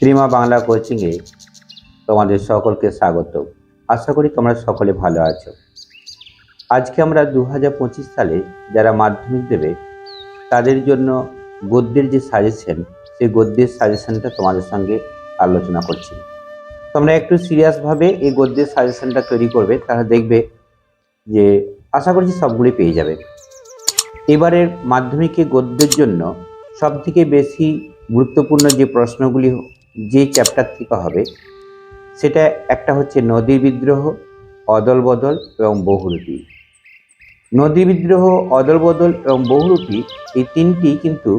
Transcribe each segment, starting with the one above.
ত্রিমা বাংলা কোচিংয়ে তোমাদের সকলকে স্বাগত। আশা করি তোমরা সকলে ভালো আছো। আজকে আমরা দু হাজার পঁচিশ সালে যারা মাধ্যমিক দেবে, তাদের জন্য গদ্যের যে সাজেশন সেই গদ্যের সাজেশনটা তোমাদের সঙ্গে আলোচনা করছি। তোমরা একটু সিরিয়াসভাবে এই গদ্যের সাজেশনটা তৈরি করবে, তারা দেখবে যে আশা করছি সবগুলি পেয়ে যাবে। এবারের মাধ্যমিকে গদ্যের জন্য সবথেকে বেশি গুরুত্বপূর্ণ যে প্রশ্নগুলি যে চ্যাপ্টার থেকে হবে, সেটা একটা হচ্ছে নদী বিদ্রোহ, অদল বদল এবং বহুরূপী নদী বিদ্রোহ, অদল বদল এবং বহুরূপী এই তিনটি কিন্তু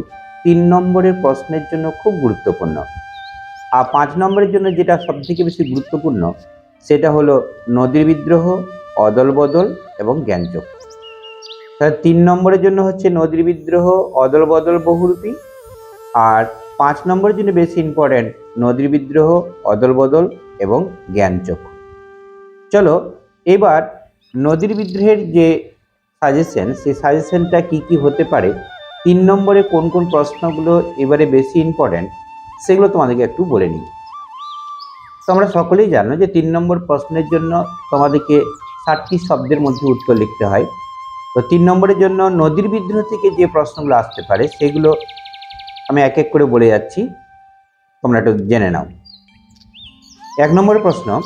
তিন নম্বরের প্রশ্নের জন্য খুব গুরুত্বপূর্ণ। আর পাঁচ নম্বরের জন্য যেটা সবথেকে বেশি গুরুত্বপূর্ণ, সেটা হলো নদীর বিদ্রোহ, অদল বদল এবং জ্ঞানচক তাহলে তিন নম্বরের জন্য হচ্ছে নদীর বিদ্রোহ, অদল বদল বহুরূপী আর পাঁচ নম্বরের জন্য বেশি ইম্পর্ট্যান্ট নদীর বিদ্রোহ, অদল বদল এবং জ্ঞানচক্ষু চলো, এবার নদীর বিদ্রোহের যে সাজেশন সেই সাজেশনটা কি কি হতে পারে, তিন নম্বরে কোন কোন প্রশ্নগুলো এবারে বেশি ইম্পর্ট্যান্ট সেগুলো তোমাদেরকে একটু বলে নিই। তোমরা সকলেই জানো যে তিন নম্বর প্রশ্নের জন্য তোমাদেরকে ষাটটি শব্দের মধ্যে উত্তর লিখতে হয়। তো তিন নম্বরের জন্য নদীর বিদ্রোহ থেকে যে প্রশ্নগুলো আসতে পারে, সেগুলো আমি এক এক করে বলে যাচ্ছি। তোমরা একটু জেনে নাও। এক নম্বরের প্রশ্ন,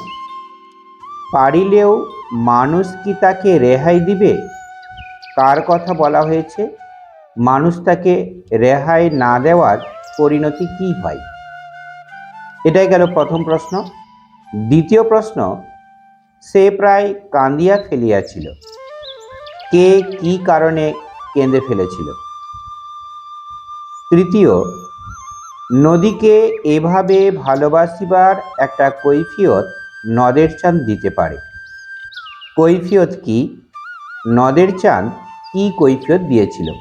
পারিলেও মানুষ কি তাকে রেহাই দিবে? কার কথা বলা হয়েছে? মানুষ তাকে রেহাই না দেওয়ার পরিণতি কি হয়? এটাই গেল প্রথম প্রশ্ন। দ্বিতীয় প্রশ্ন, সে প্রায় কান্দিয়া ফেলিয়াছিল। কে কি কারণে কেঁদে ফেলেছিল? তৃতীয় নদীকে এভাবে ভালোবাসিবার একটা কৈফিয়ত নদের চাঁদ দিতে পারে। কৈফিয়ত কি? নদের চাঁদ কি কৈফিয়ত দিয়েছিল?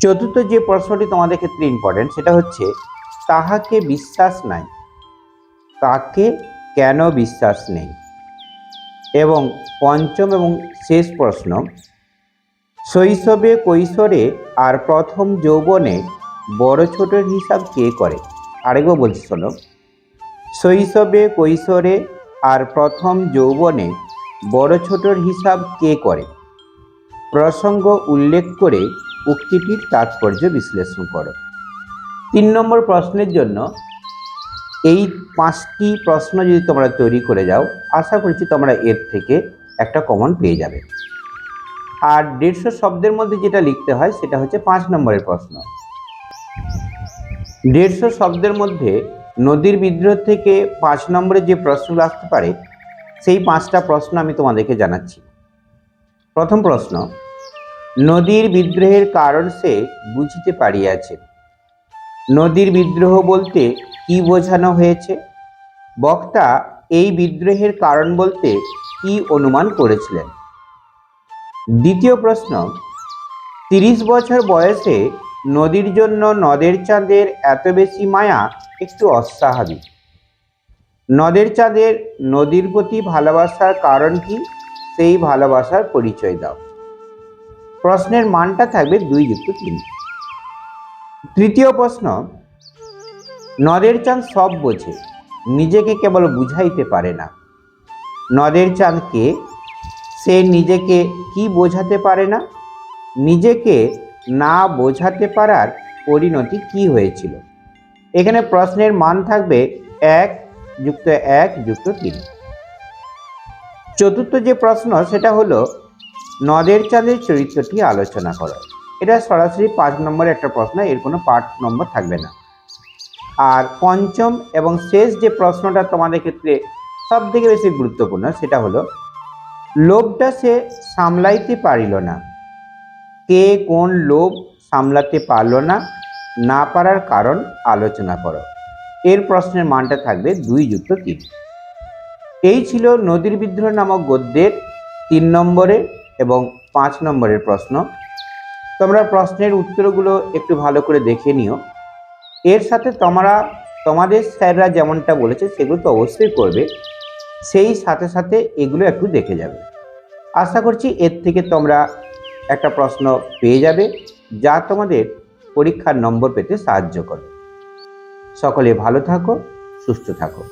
চতুর্থ যে প্রশ্নটি তোমাদের ক্ষেত্রে ইম্পর্টেন্ট সেটা হচ্ছে, তাহাকে বিশ্বাস নাই। তাকে কেন বিশ্বাস নেই? এবং পঞ্চম এবং শেষ প্রশ্ন, শৈশবে কৈশোরে আর প্রথম যৌবনে বড় ছোটের হিসাব কে করে? আরেকবার বলছি, শোনো। শৈশবে, কৈশোরে আর প্রথম যৌবনে বড় ছোটর হিসাব কে করে? প্রসঙ্গ উল্লেখ করে উক্তিটির তাৎপর্য বিশ্লেষণ করো। তিন নম্বর প্রশ্নের জন্য এই পাঁচটি প্রশ্ন যদি তোমরা তৈরি করে যাও, আশা করছি তোমরা এর থেকে একটা কমন পেয়ে যাবে। আর দেড়শো শব্দের মধ্যে যেটা লিখতে হয়, সেটা হচ্ছে পাঁচ নম্বরের প্রশ্ন। দেড়শো শব্দের মধ্যে নদীর বিদ্রোহ থেকে পাঁচ নম্বরে যে প্রশ্নগুলো আসতে পারে, সেই পাঁচটা প্রশ্ন আমি তোমাদেরকে জানাচ্ছি। প্রথম প্রশ্ন, নদীর বিদ্রোহের কারণ সে বুঝিতে পারিয়াছে। নদীর বিদ্রোহ বলতে কি বোঝানো হয়েছে? বক্তা এই বিদ্রোহের কারণ বলতে কি অনুমান করেছিলেন? দ্বিতীয় প্রশ্ন, তিরিশ বছর বয়সে নদীর জন্য নদের চাঁদের এত বেশি মায়া, একটু অস্বাভাবিক। নদের চাঁদের নদীর প্রতি ভালোবাসার কারণ কি? সেই ভালোবাসার পরিচয় দাও। প্রশ্নের মানটা থাকবে দুই যুক্ত তিন। তৃতীয় প্রশ্ন, নদের চাঁদ সব বোঝে, নিজেকে কেবল বুঝাইতে পারে না। নদের চাঁদকে সে নিজেকে কি বোঝাতে পারে না? নিজেকে না বোঝাতে পারার পরিণতি কি হয়েছিল? এখানে প্রশ্নের মান থাকবে এক যুক্ত এক যুক্ত তিন। চতুর্থ যে প্রশ্ন, সেটা হলো, নদের চাঁদের চরিত্রটি আলোচনা করো। এটা সরাসরি পাঁচ নম্বরের একটা প্রশ্ন, এর কোনো পার্ট নম্বর থাকবে না। আর পঞ্চম এবং শেষ যে প্রশ্নটা তোমাদের ক্ষেত্রে সব থেকে বেশি গুরুত্বপূর্ণ, সেটা হলো, লোভটা সে সামলাইতে পারিল না। কে কোন লোভ সামলাতে পারল না না পারার কারণ আলোচনা করো। এর প্রশ্নের মানটা থাকবে দুই যুক্ত তিন। এই ছিল নদীর বিদ্রোহ নামক গদ্যের তিন নম্বরে এবং পাঁচ নম্বরের প্রশ্ন। তোমরা প্রশ্নের উত্তরগুলো একটু ভালো করে দেখে নিও। এর সাথে তোমরা, তোমাদের স্যাররা যেমনটা বলেছে সেগুলো তো অবশ্যই করবে। সেই সাথে সাথে এগুলো একটু দেখে যাবে। আশা করছি এর থেকে তোমরা একটা প্রশ্ন পেয়ে যাবে যা তোমাদের পরীক্ষার নম্বর পেতে সাহায্য করে সকলে ভালো থাকো, সুস্থ থাকো।